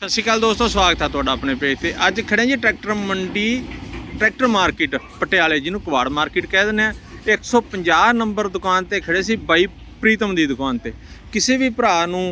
ਸਤਿ ਸ਼੍ਰੀ ਅਕਾਲ ਦੋਸਤੋ, ਸਵਾਗਤ ਹੈ ਤੁਹਾਡਾ ਆਪਣੇ ਪੇਜ ਤੇ। ਅੱਜ ਖੜੇ ਜੀ ਟਰੈਕਟਰ ਮੰਡੀ, ਟਰੈਕਟਰ ਮਾਰਕੀਟ, ਪਟਿਆਲੇ ਜਿਹਨੂੰ ਕਵਾੜ ਮਾਰਕੀਟ ਕਹਿ ਦਿੰਦੇ ਆ 150 ਨੰਬਰ ਦੁਕਾਨ ਤੇ ਖੜੇ ਸੀ ਬਾਈ ਪ੍ਰੀਤਮ ਦੀ ਦੁਕਾਨ ਤੇ। ਕਿਸੇ ਵੀ ਭਰਾ ਨੂੰ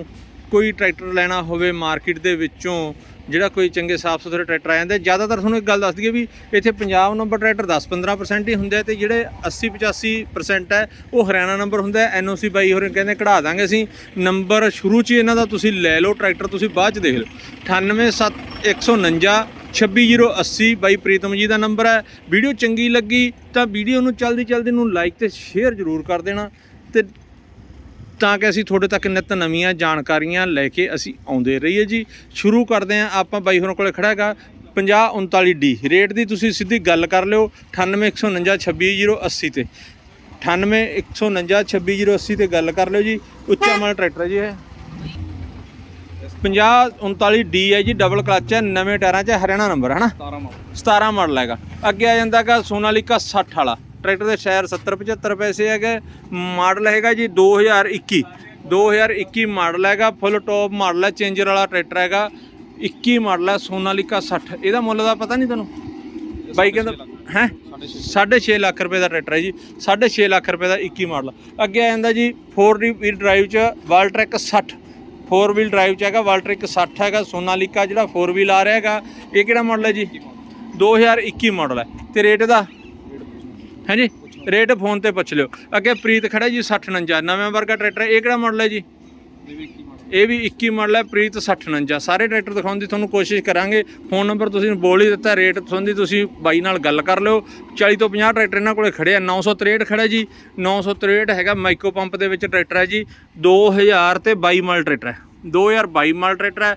ਕੋਈ ਟਰੈਕਟਰ ਲੈਣਾ ਹੋਵੇ ਮਾਰਕੀਟ ਦੇ ਵਿੱਚੋਂ, ਜਿਹੜਾ ਕੋਈ ਚੰਗੇ ਸਾਫ਼ ਸੁਥਰੇ ਟਰੈਕਟਰ ਆ ਜਾਂਦੇ, ਜ਼ਿਆਦਾਤਰ ਤੁਹਾਨੂੰ ਇੱਕ ਗੱਲ ਦੱਸ ਦਈਏ ਵੀ ਇੱਥੇ ਪੰਜਾਬ ਨੰਬਰ ਟਰੈਕਟਰ 10-15% ਹੀ ਹੁੰਦੇ ਆ ਤੇ ਜਿਹੜੇ 80-85% ਹੈ, ਉਹ ਹਰਿਆਣਾ ਨੰਬਰ ਹੁੰਦਾ ਹੈ ਐਨਓਸੀ ਬਾਈ ਹੋਰੇ ਕਹਿੰਦੇ ਕਢਾ ਦਾਂਗੇ ਅਸੀਂ। ਨੰਬਰ ਸ਼ੁਰੂ 'ਚ ਹੀ ਇਹਨਾਂ ਦਾ ਤੁਸੀਂ ਲੈ ਲਓ ਟਰੈਕਟਰ, ਤੁਸੀਂ ਬਾਅਦ 'ਚ ਦੇਖ ਲਓ। 98149 26080 ਬਾਈ ਪ੍ਰੀਤਮ ਜੀ ਦਾ ਨੰਬਰ ਹੈ। ਵੀਡੀਓ ਚੰਗੀ ਲੱਗੀ ਤਾਂ ਵੀਡੀਓ ਨੂੰ ਜਲਦੀ ਜਲਦੀ ਨੂੰ ਲਾਈਕ ਤੇ ਸ਼ੇਅਰ ਜ਼ਰੂਰ ਕਰ ਦੇਣਾ ਤੇ ਤਾਂ ਕਿ ਅਸੀਂ ਤੁਹਾਡੇ ਤੱਕ ਨਿਤ ਨਵੀਆਂ ਜਾਣਕਾਰੀਆਂ ਲੈ ਕੇ ਅਸੀਂ ਆਉਂਦੇ ਰਹੀਏ ਜੀ। ਸ਼ੁਰੂ ਕਰਦੇ ਹਾਂ ਆਪਾਂ ਬਾਈ ਹੋਰਾਂ ਕੋਲੇ ਖੜਾ ਹੈਗਾ 5039D ਰੇਟ ਦੀ ਤੁਸੀਂ ਸਿੱਧੀ ਗੱਲ ਕਰ ਲਿਓ 9814926080 ਤੇ। 9814926080 ਤੇ ਗੱਲ ਕਰ ਲਿਓ ਜੀ ਉੱਚਾ ਮਾਲ ਟਰੈਕਟਰ ਹੈ ਜੀ ਇਹ। 5039D ਹੈ ਜੀ ਡਬਲ ਕਲਚ ਹੈ ਨਵੇਂ ਟਾਇਰਾਂ 'ਚ ਹਰਿਆਣਾ ਨੰਬਰ ਹੈ ਨਾ? 17 ਮਾਡਲ। 17 ਮਾਡਲ ਹੈਗਾ। ਅੱਗੇ ਆ ਜਾਂਦਾ ਹੈਗਾ ਸੋਨਾਲੀਕਾ 60 ਵਾਲਾ। ਟਰੈਕਟਰ ਦੇ ਸ਼ਾਇਰ 70 75 ਪੈਸੇ ਹੈਗੇ। ਮਾਡਲ ਹੈਗਾ ਜੀ 2021 2021 ਮਾਡਲ ਹੈਗਾ ਫੁੱਲ ਟੌਪ ਮਾਡਲ ਹੈ ਚੇਂਜਰ ਵਾਲਾ ਟਰੈਕਟਰ ਹੈਗਾ। 21 ਮਾਡਲ ਹੈ ਸੋਨਾਲੀਕਾ 60 ਇਹਦਾ ਮੁੱਲ ਦਾ ਪਤਾ ਨਹੀਂ ਤੁਹਾਨੂੰ? ਬਾਈ ਕਹਿੰਦਾ ਹੈ? 6.5 ਲੱਖ। ਰੁਪਏ ਦਾ ਟਰੈਕਟਰ ਹੈ ਜੀ। 6.5 ਲੱਖ ਰੁਪਏ ਦਾ 21 ਮਾਡਲ। ਅੱਗੇ ਆ ਜਾਂਦਾ ਜੀ 4 ਵੀਲ ਡਰਾਈਵ ਚ ਵਾਲਟ੍ਰੈਕ 60 4 ਵੀਲ ਡਰਾਈਵ ਚ ਹੈਗਾ ਵਾਲਟ੍ਰੈਕ 60 ਹੈਗਾ ਸੋਨਾਲੀਕਾ ਜਿਹੜਾ 4 ਵੀਲ ਆ ਰਿਹਾ ਹੈਗਾ। ਇਹ ਕਿਹੜਾ ਮਾਡਲ ਹੈ ਜੀ? 2021 ਮਾਡਲ। ਹੈ। ਤੇ ਰੇਟ ਦਾ? ਹਾਂਜੀ? ਰੇਟ ਫੋਨ ਤੇ ਪੁੱਛ ਲਿਓ। ਅੱਗੇ ਪ੍ਰੀਤ ਖੜਾ ਜੀ 6049 ਨਵੇਂ ਵਰਗਾ ਟਰੈਕਟਰ ਹੈ। ਇਹ ਕਿਹੜਾ ਮਾਡਲ ਹੈ ਜੀ? ਇਹ ਵੀ 21 ਮਾਡਲ ਹੈ। ਪ੍ਰੀਤ 6049 ਸਾਰੇ ਟਰੈਕਟਰ ਦਿਖਾਉਣ ਦੀ ਤੁਹਾਨੂੰ ਕੋਸ਼ਿਸ਼ ਕਰਾਂਗੇ। ਫੋਨ ਨੰਬਰ ਤੁਸੀਂ ਬੋਲ ਹੀ ਦਿੱਤਾ। ਰੇਟ ਸੰਬੰਧੀ ਤੁਸੀਂ ਬਾਈ ਨਾਲ ਗੱਲ ਕਰ ਲਿਓ। 40 ਤੋਂ 50 ਟਰੈਕਟਰ ਇਹਨਾਂ ਕੋਲੇ ਖੜੇ ਆ। 963 ਖੜਾ ਜੀ। 963 ਹੈਗਾ ਮਾਈਕੋ ਪੰਪ ਦੇ ਵਿੱਚ ਟਰੈਕਟਰ ਹੈ ਜੀ। 2000 ਤੇ 22 ਮਾਡਲ ਟਰੈਕਟਰ ਹੈ। 2022 ਮਾਡਲ ਟਰੈਕਟਰ ਹੈ।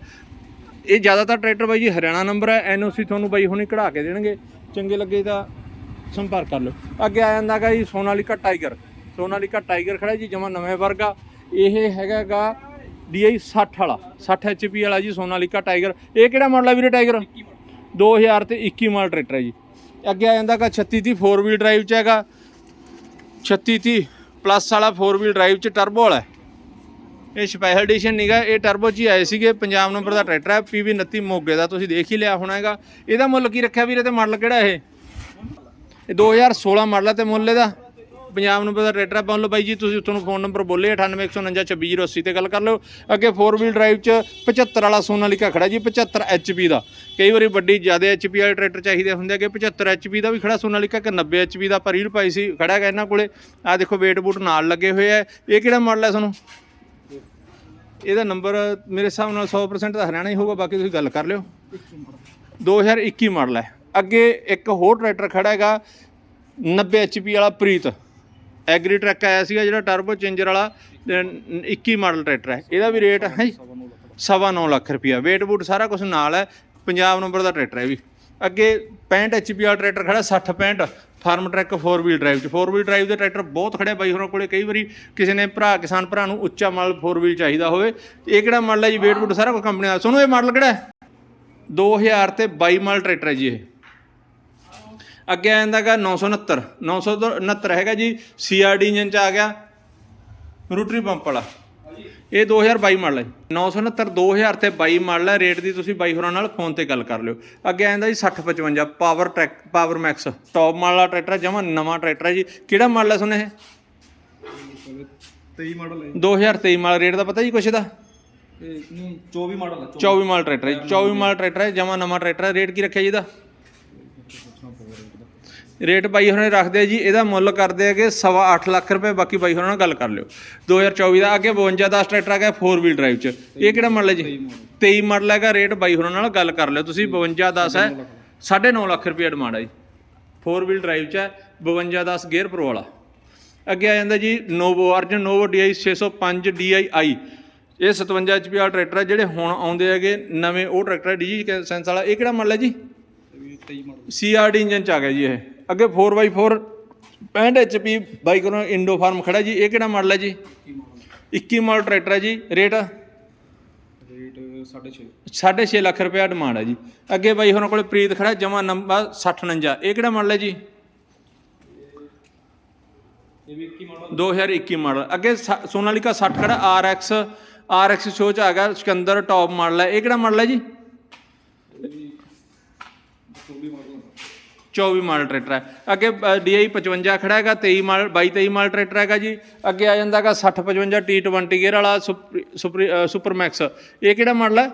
ਇਹ ਜ਼ਿਆਦਾਤਰ ਟਰੈਕਟਰ ਬਾਈ ਜੀ ਹਰਿਆਣਾ ਨੰਬਰ ਹੈ। ਐਨਓਸੀ ਤੁਹਾਨੂੰ ਬਾਈ ਹੁਣੇ ਕਢਾ ਕੇ ਦੇਣਗੇ। ਚੰਗੇ ਲੱਗੇ ਤਾਂ ਸੰਪਰਕ ਕਰ ਲਓ। ਅੱਗੇ ਆ ਜਾਂਦਾ ਹੈਗਾ ਜੀ ਸੋਨਾਲੀਕਾ ਟਾਈਗਰ। ਸੋਨਾਲੀਕਾ ਟਾਈਗਰ ਖੜਾ ਜੀ, ਜਮਾ ਨਵੇਂ ਵਰਗਾ। ਇਹ ਹੈਗਾਗਾ DI 60 ਵਾਲਾ 60 HP ਵਾਲਾ ਜੀ ਸੋਨਾਲੀਕਾ ਟਾਈਗਰ। ਇਹ ਕਿਹੜਾ ਮਾਡਲ ਹੈ ਵੀਰੇ ਟਾਈਗਰ? 2000 ਤੇ 21 ਮਾਡਲ ਟਰੈਕਟਰ ਹੈ ਜੀ। ਅੱਗੇ ਆ ਜਾਂਦਾ ਹੈਗਾ 36 30 4 ਵੀਲ ਡਰਾਈਵ ਚ ਹੈਗਾ। 36 30 ਪਲੱਸ ਵਾਲਾ 4 ਵੀਲ ਡਰਾਈਵ ਚ ਟਰਬੋ ਵਾਲਾ। ਇਹ ਸਪੈਸ਼ਲ ਐਡੀਸ਼ਨ ਨਹੀਂਗਾ ਇਹ ਟਰਬੋ 'ਚ ਹੀ ਆਏ ਸੀਗੇ। ਪੰਜਾਬ ਨੰਬਰ ਦਾ ਟਰੈਕਟਰ ਹੈ PV 29 ਮੋਗੇ ਦਾ। ਤੁਸੀਂ ਦੇਖ ਹੀ ਲਿਆ ਹੋਣਾ ਹੈਗਾ। ਇਹਦਾ ਮੁੱਲ ਕੀ ਰੱਖਿਆ ਵੀਰੇ ਤੇ ਮਾਡਲ ਕਿਹੜਾ ਇਹ? ਇਹ 2016 ਮਾਡਲ ਹੈ ਤੇ ਮੁੱਲ ਇਹਦਾ। ਪੰਜਾਬ ਨੰਬਰ ਦਾ ਟਰੈਕਟਰ ਹੈ ਮੰਨ ਲਓ ਬਾਈ ਜੀ, ਤੁਸੀਂ ਉੱਥੋਂ ਨੂੰ ਫੋਨ ਨੰਬਰ ਬੋਲੇ 9819926080 ਤੇ ਗੱਲ ਕਰ ਲਿਓ। ਅੱਗੇ 4 ਵੀਲ ਡਰਾਈਵ 'ਚ 75 ਵਾਲਾ ਸੋਨਾਲੀਕਾ ਖੜਾ ਜੀ 75 HP ਦਾ। ਕਈ ਵਾਰੀ ਵੱਡੀ ਜ਼ਿਆਦਾ HP ਵਾਲੇ ਟਰੈਕਟਰ ਚਾਹੀਦੇ ਹੁੰਦੇ ਹੈਗੇ 75 HP ਦਾ ਵੀ ਖੜਾ ਸੋਨਾਲੀਕਾ ਕਿ 90 HP ਦਾ ਪਰ ਰੀਲ ਪਾਈ ਸੀ, ਖੜਾ ਹੈਗਾ ਇਹਨਾਂ ਕੋਲੇ। ਆ ਦੇਖੋ ਵੇਟ ਬੂਟ ਨਾਲ ਲੱਗੇ ਹੋਏ ਆ। ਇਹ ਕਿਹੜਾ ਮਾਡਲ ਹੈ ਤੁਹਾਨੂੰ? ਇਹਦਾ ਨੰਬਰ ਮੇਰੇ ਹਿਸਾਬ ਨਾਲ 100% ਤਾਂ ਹਰਿਆਣਾ ਹੀ ਹੋਊਗਾ, ਬਾਕੀ ਤੁਸੀਂ ਗੱਲ ਕਰ ਲਿਓ। 2021 ਮਾਡਲ ਹੈ ਅੱਗੇ ਇੱਕ ਹੋਰ ਟਰੈਕਟਰ ਖੜਾ ਹੈਗਾ 90 HP ਵਾਲਾ ਪ੍ਰੀਤ। ਐਗਰੀ ਟਰੱਕ ਆਇਆ ਸੀਗਾ ਜਿਹੜਾ ਟਰਬੋ ਚੇਂਜਰ ਵਾਲਾ, ਤੇ 21 ਮਾਡਲ ਟਰੈਕਟਰ ਹੈ। ਇਹਦਾ ਵੀ ਰੇਟ ਹੈ ਸਵਾ ਨੌ ਲੱਖ ਰੁਪਿਆ ਵੇਟ ਬੂਟ ਸਾਰਾ ਕੁਝ ਨਾਲ ਹੈ, ਪੰਜਾਬ ਨੰਬਰ ਦਾ ਟਰੈਕਟਰ ਹੈ ਵੀ। ਅੱਗੇ 65 HP ਵਾਲਾ ਟਰੈਕਟਰ ਖੜਾ 60 65 ਫਾਰਮ ਟਰੈਕ 4 ਵੀਲ ਡਰਾਈਵ ਚ। 4 ਵੀਲ ਡਰਾਈਵ ਦੇ ਟਰੈਕਟਰ ਬਹੁਤ ਖੜੇ ਬਾਈ ਹੋਰਾਂ ਕੋਲੇ। ਕਈ ਵਾਰੀ ਕਿਸੇ ਨੇ ਭਰਾ, ਕਿਸਾਨ ਭਰਾ ਨੂੰ ਉੱਚਾ ਮਾਡਲ 4 ਵੀਲ ਚਾਹੀਦਾ ਹੋਵੇ। ਇਹ ਕਿਹੜਾ ਮਾਡਲ ਹੈ ਜੀ? ਵੇਟ ਬੂਟ ਸਾਰਾ ਕੁਝ ਕੰਪਨੀ ਦਾ। ਸੋਨੂੰ ਇਹ ਮਾਡਲ ਕਿਹੜਾ ਹੈ? 2000 ਤੇ 22 ਮਾਡਲ ਟਰੈਕਟਰ ਹੈ ਜੀ ਇਹ। ਅੱਗੇ ਆ ਜਾਂਦਾਗਾ 969 969 ਹੈਗਾ ਜੀ ਸੀਆਰਡੀ ਇੰਜਨ ਚ ਆ ਗਿਆ ਰੋਟਰੀ ਪੰਪ ਵਾਲਾ। ਇਹ 2022 ਮਾਡਲ ਹੈ 969 2000 ਤੇ 22 ਮਾਡਲ ਹੈ ਰੇਟ ਦੀ ਤੁਸੀਂ ਬਾਈ ਹੋਰਾਂ ਨਾਲ ਫੋਨ ਤੇ ਗੱਲ ਕਰ ਲਿਓ। ਅੱਗੇ ਆ ਜਾਂਦਾ ਜੀ 6055 power track power max top model ਦਾ ਟਰੈਕਟਰ ਜਮਾ ਨਵਾਂ ਟਰੈਕਟਰ ਹੈ ਜੀ। ਕਿਹੜਾ ਮਾਡਲ ਹੈ ਸੁਣੇ ਇਹ? 23 ਮਾਡਲ ਹੈ 2023 ਮਾਡਲ ਰੇਟ ਦਾ ਪਤਾ ਜੀ ਕੁਛ ਨਹੀਂ 24 ਮਾਡਲ ਹੈ 24 ਮਾਡਲ ਟਰੈਕਟਰ ਹੈ 24 ਮਾਡਲ ਟਰੈਕਟਰ ਹੈ ਜਮਾ ਨਵਾਂ ਟਰੈਕਟਰ ਹੈ। ਰੇਟ ਕੀ ਰੱਖਿਆ ਜੀ ਇਹਦਾ? ਰੇਟ ਬਾਈ ਹੋਰਾਂ ਨੇ ਰੱਖਦੇ ਆ ਜੀ ਇਹਦਾ ਮੁੱਲ ਕਰਦੇ ਹੈਗੇ ਸਵਾ ਅੱਠ ਲੱਖ ਰੁਪਏ ਬਾਕੀ ਬਾਈ ਹੋਰਾਂ ਨਾਲ ਗੱਲ ਕਰ ਲਿਓ। 2024 ਦਾ ਅੱਗੇ 52 ਦਾ ਟਰੈਕਟਰ ਆ ਗਿਆ 4 ਵੀਲ ਡਰਾਈਵ ਚ। ਇਹ ਕਿਹੜਾ ਮਾਡਲ ਹੈ ਜੀ? 23 ਮਾਡਲ ਹੈਗਾ ਰੇਟ ਬਾਈ ਹੋਰਾਂ ਨਾਲ ਗੱਲ ਕਰ ਲਿਓ। ਤੁਸੀਂ 52 10 ਹੈ 9.5 ਲੱਖ ਰੁਪਏ ਡਿਮਾਂਡ ਹੈ ਜੀ। 4 ਵੀਲ ਡਰਾਈਵ ਚ ਹੈ 52 10 ਗੇਅਰ ਪ੍ਰੋ ਵਾਲਾ। ਅੱਗੇ ਆ ਜਾਂਦਾ ਜੀ novo Arjun novo DI 605 DI i ਇਹ 57 HP ਵਾਲਾ ਟਰੈਕਟਰ ਹੈ ਜਿਹੜੇ ਹੁਣ ਆਉਂਦੇ ਹੈਗੇ ਨਵੇਂ ਉਹ ਟਰੈਕਟਰ ਹੈ ਡੀਜੀ ਸੈਂਸ ਵਾਲਾ। ਇਹ ਕਿਹੜਾ ਮਾਡਲ ਹੈ ਜੀ? ਇਹ ਵੀ 23 ਮਾਡਲ ਸੀਆਰਡੀ ਇੰਜਨ ਚ ਆ ਗਿਆ ਜੀ ਇਹ। ਅੱਗੇ 4x4 65 HP ਬਾਈਕ ਨੂੰ ਇੰਡੋ ਫਾਰਮ ਖੜਾ ਜੀ ਇਹ ਕਿਹੜਾ ਮਾਡਲ ਹੈ ਜੀ? 21 ਮਾਡਲ 21 ਮਾਡਲ ਟਰੈਕਟਰ ਹੈ ਜੀ ਰੇਟ ਰੇਟ 6.5 6.5 ਲੱਖ ਰੁਪਏ ਡਿਮਾਂਡ ਹੈ ਜੀ। ਅੱਗੇ ਬਾਈ ਹੋਰਾਂ ਕੋਲੇ ਪ੍ਰੀਤ ਖੜਾ ਜਮਾ ਨੰਬਰ 6049 ਇਹ ਕਿਹੜਾ ਮਾਡਲ ਹੈ ਜੀ? ਇਹ ਵੀ 21 ਮਾਡਲ 2021 ਮਾਡਲ ਅੱਗੇ ਸੋਨਾਲੀਕਾ 60 ਖੜਾ RX RX ਸ਼ੋ ਚ ਆ ਗਿਆ ਸਿਕੰਦਰ ਟੌਪ ਮਾਡਲ ਹੈ। ਇਹ ਕਿਹੜਾ ਮਾਡਲ ਹੈ ਜੀ? 24 ਮਾਡਲ 24 ਮਾਡਲ ਟਰੈਕਟਰ ਹੈ। ਅੱਗੇ DI 55 ਖੜਾ ਹੈਗਾ 23 ਮਾਡਲ 22 23 ਮਾਡਲ ਟਰੈਕਟਰ ਹੈਗਾ ਜੀ। ਅੱਗੇ ਆ ਜਾਂਦਾ ਜਾਂਦਾਗਾ 60 55 T20 ਗੇਅਰ ਵਾਲਾ ਸੁਪਰ ਸੁਪਰ- ਅ, ਮੈਕਸ ਇਹ ਕਿਹੜਾ ਮਾਡਲ ਹੈ?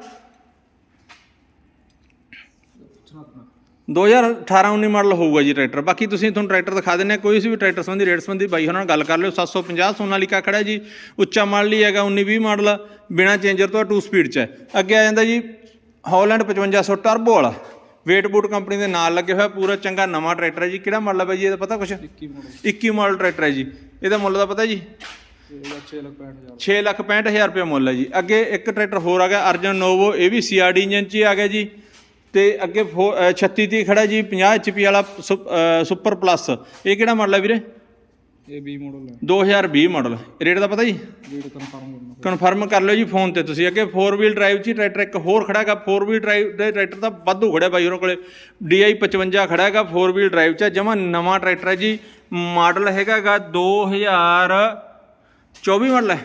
ਪੁੱਛਣਾ ਆਪਣਾ 2018 19 ਮਾਡਲ ਹੋਊਗਾ ਜੀ ਟਰੈਕਟਰ। ਬਾਕੀ ਤੁਸੀਂ ਤੁਹਾਨੂੰ ਟਰੈਕਟਰ ਦਿਖਾ ਦਿੰਨੇ ਕੋਈ ਵੀ ਟਰੈਕਟਰ ਸੰਬੰਧੀ ਰੇਟ ਸੰਬੰਧੀ ਬਾਈ ਉਹਨਾਂ ਨਾਲ ਗੱਲ ਕਰ ਲਿਓ। 750 ਸੋਨਾਲੀਕਾ ਖੜਾ ਜੀ। ਉੱਚਾ ਮਾਡਲ ਹੀ ਹੈਗਾ 19 20 ਮਾਡਲ। ਬਿਨਾ ਚੇਂਜਰ ਤੋਂ 2 ਸਪੀਡ ਚ। ਹੈ ਅੱਗੇ ਆ ਜਾਂਦਾ ਜੀ ਹਾਲੈਂਡ 5500 ਟਰਬੋ ਵਾਲਾ। ਵੇਟ ਬੂਟ ਕੰਪਨੀ ਦੇ ਨਾਲ ਲੱਗੇ ਹੋਇਆ ਪੂਰਾ ਚੰਗਾ ਨਵਾਂ ਟਰੈਕਟਰ ਹੈ ਜੀ। ਕਿਹੜਾ ਮਾਡਲ ਹੈ ਜੀ ਇਹਦਾ ਪਤਾ ਕੁਛ? 21 ਮਾਡਲ 21 ਮਾਡਲ ਟਰੈਕਟਰ ਹੈ ਜੀ। ਇਹਦਾ ਮੁੱਲ ਦਾ ਪਤਾ ਜੀ? ਤੇ ਇਹਦਾ 6 ਲੱਖ 65000 6 ਲੱਖ 65000 ਰੁਪਏ ਮੁੱਲ ਹੈ ਜੀ। ਅੱਗੇ ਇੱਕ ਟਰੈਕਟਰ ਹੋਰ ਆ ਗਿਆ ਅਰਜਨ ਨੋਵੋ ਇਹ ਵੀ ਸੀਆਰਡੀ ਇੰਜਨ 'ਚ ਹੀ ਆ ਗਿਆ ਜੀ। ਤੇ ਅੱਗੇ ਫੋ- ਅ, 36 ਤੀ ਖੜਾ ਜੀ 50 ਐਚਪੀ ਵਾਲਾ ਸੁਪਰ ਪਲੱਸ ਇਹ ਕਿਹੜਾ ਮਾਡਲ ਹੈ ਵੀਰੇ? ਇਹ 20 ਮਾਡਲ ਹੈ। 2020 ਮਾਡਲ ਰੇਟ ਦਾ ਪਤਾ ਜੀ? ਰੇਟ ਕਨਫਰਮ ਕਰਨਾ ਕਨਫਰਮ ਕਰ ਲਿਓ ਜੀ ਫੋਨ ਤੇ ਤੁਸੀਂ। ਅੱਗੇ 4 ਵੀਲ ਡਰਾਈਵ 'ਚ ਟਰੈਕਟਰ ਇੱਕ ਹੋਰ ਖੜਾ ਹੈਗਾ। 4 ਵੀਲ ਡਰਾਈਵ ਦੇ ਟਰੈਕਟਰ ਤਾਂ ਵਾਧੂ ਖੜਿਆ ਬਾਈ ਉਹਨਾਂ ਕੋਲੇ। DI 55 ਖੜਾ ਹੈਗਾ 4 ਵੀਲ ਡਰਾਈਵ 'ਚ। ਜਮਾ ਨਵਾਂ ਟਰੈਕਟਰ ਹੈ ਜੀ। ਮਾਡਲ ਹੈਗਾਗਾ 2024 ਮਾਡਲ ਹੈ।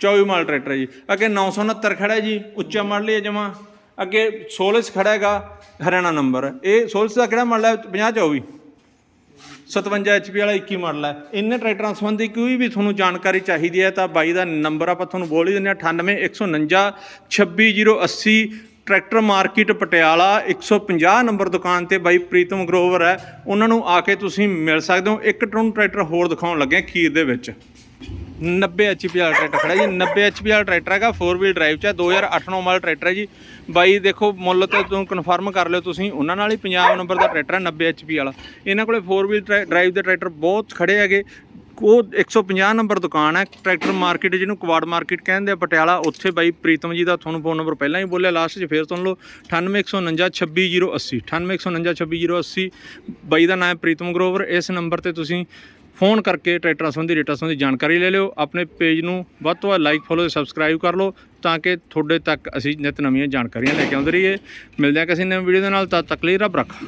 24 ਮਾਡਲ ਟਰੈਕਟਰ ਹੈ ਜੀ। ਅੱਗੇ 969 ਖੜਾ ਹੈ ਜੀ। ਉੱਚਾ ਮਾਡਲ ਹੀ ਜਮਾ। ਅੱਗੇ ਸੋਲਸ ਖੜਾ ਹੈਗਾ। ਹਰਿਆਣਾ ਨੰਬਰ ਇਹ ਸੋਲਸ ਦਾ ਕਿਹੜਾ ਮਾਡਲ ਹੈ? 50 24 57 ਐਚਪੀ ਵਾਲਾ 21 ਮਾਡਲ ਹੈ। ਇਹਨਾਂ ਟਰੈਕਟਰਾਂ ਸੰਬੰਧੀ ਕੋਈ ਵੀ ਤੁਹਾਨੂੰ ਜਾਣਕਾਰੀ ਚਾਹੀਦੀ ਹੈ ਤਾਂ ਬਾਈ ਦਾ ਨੰਬਰ ਆਪਾਂ ਤੁਹਾਨੂੰ ਬੋਲ ਹੀ ਦਿੰਦੇ ਹਾਂ 98 149 26080 ਟਰੈਕਟਰ ਮਾਰਕੀਟ ਪਟਿਆਲਾ 150 ਨੰਬਰ ਦੁਕਾਨ ਤੇ ਬਾਈ ਪ੍ਰੀਤਮ ਗਰੋਵਰ ਹੈ। ਉਹਨਾਂ ਨੂੰ ਆ ਕੇ ਤੁਸੀਂ ਮਿਲ ਸਕਦੇ ਹੋ। ਇੱਕ ਤੁਹਾਨੂੰ ਟਰੈਕਟਰ ਹੋਰ ਦਿਖਾਉਣ ਲੱਗੇ ਖੀਰ ਦੇ ਵਿੱਚ। 90 ਐਚਪੀ ਵਾਲਾ ਟਰੈਕਟਰ ਖੜਾ ਜੀ। 90 ਐਚਪੀ ਵਾਲਾ ਟਰੈਕਟਰ ਹੈਗਾ 4 ਵੀਲ ਡਰਾਈਵ ਚ ਹੈ 2008 9 ਮਾਡਲ ਟਰੈਕਟਰ ਹੈ ਜੀ। ਬਾਈ ਦੇਖੋ ਮੁੱਲ ਤੇ ਤੁਹਾਨੂੰ ਕਨਫਰਮ ਕਰ ਲਿਓ ਤੁਸੀਂ, ਉਹਨਾਂ ਨਾਲ ਹੀ 50 ਨੰਬਰ ਦਾ ਟਰੈਕਟਰ ਹੈ 90 ਐਚਪੀ ਵਾਲਾ। ਇਹਨਾਂ ਕੋਲੇ 4 ਵੀਲ ਡਰਾਈਵ ਦੇ ਟਰੈਕਟਰ ਬਹੁਤ ਖੜੇ ਹੈਗੇ। ਉਹ 150 ਨੰਬਰ ਦੁਕਾਨ ਹੈ, ਟਰੈਕਟਰ ਮਾਰਕੀਟ ਜਿਹਨੂੰ ਕੁਆੜ ਮਾਰਕੀਟ ਕਹਿੰਦੇ ਆ ਪਟਿਆਲਾ, ਉੱਥੇ ਬਾਈ ਪ੍ਰੀਤਮ ਜੀ ਦਾ ਤੁਹਾਨੂੰ ਫੋਨ ਨੰਬਰ ਪਹਿਲਾਂ ਹੀ ਬੋਲਿਆ ਲਾਸਟ 'ਚ ਫੇਰ ਤੁਹਾਨੂੰ ਲਓ 9819 26080 9819 26080 ਬਾਈ ਦਾ ਨਾਮ ਹੈ ਪ੍ਰੀਤਮ ਗਰੋਵਰ, ਇਸ ਨੰਬਰ ਤੇ ਤੁਸੀਂ ਫੋਨ ਕਰਕੇ ਟਰੈਕਟਰਾਂ ਸੰਬੰਧੀ ਰੇਟਾਂ ਸੰਬੰਧੀ ਜਾਣਕਾਰੀ ਲੈ ਲਿਓ, ਆਪਣੇ ਪੇਜ ਨੂੰ ਵੱਧ ਤੋਂ ਵੱਧ ਲਾਈਕ ਫੋਲੋ ਤੇ ਸਬਸਕ੍ਰਾਈਬ ਕਰ ਲਓ ਤਾਂ ਕਿ ਤੁਹਾਡੇ ਤੱਕ ਅਸੀਂ ਨਿਤ ਨਵੀਆਂ ਜਾਣਕਾਰੀਆਂ ਲੈ ਕੇ ਆਉਂਦੇ ਰਹੀਏ। ਮਿਲਦੇ ਹਾਂ ਕਿਸੇ ਨਵੀਂ ਵੀਡੀਓ ਦੇ ਨਾਲ, ਤਦ ਤੱਕ ਲਈ ਰੱਬ ਰੱਖਾ।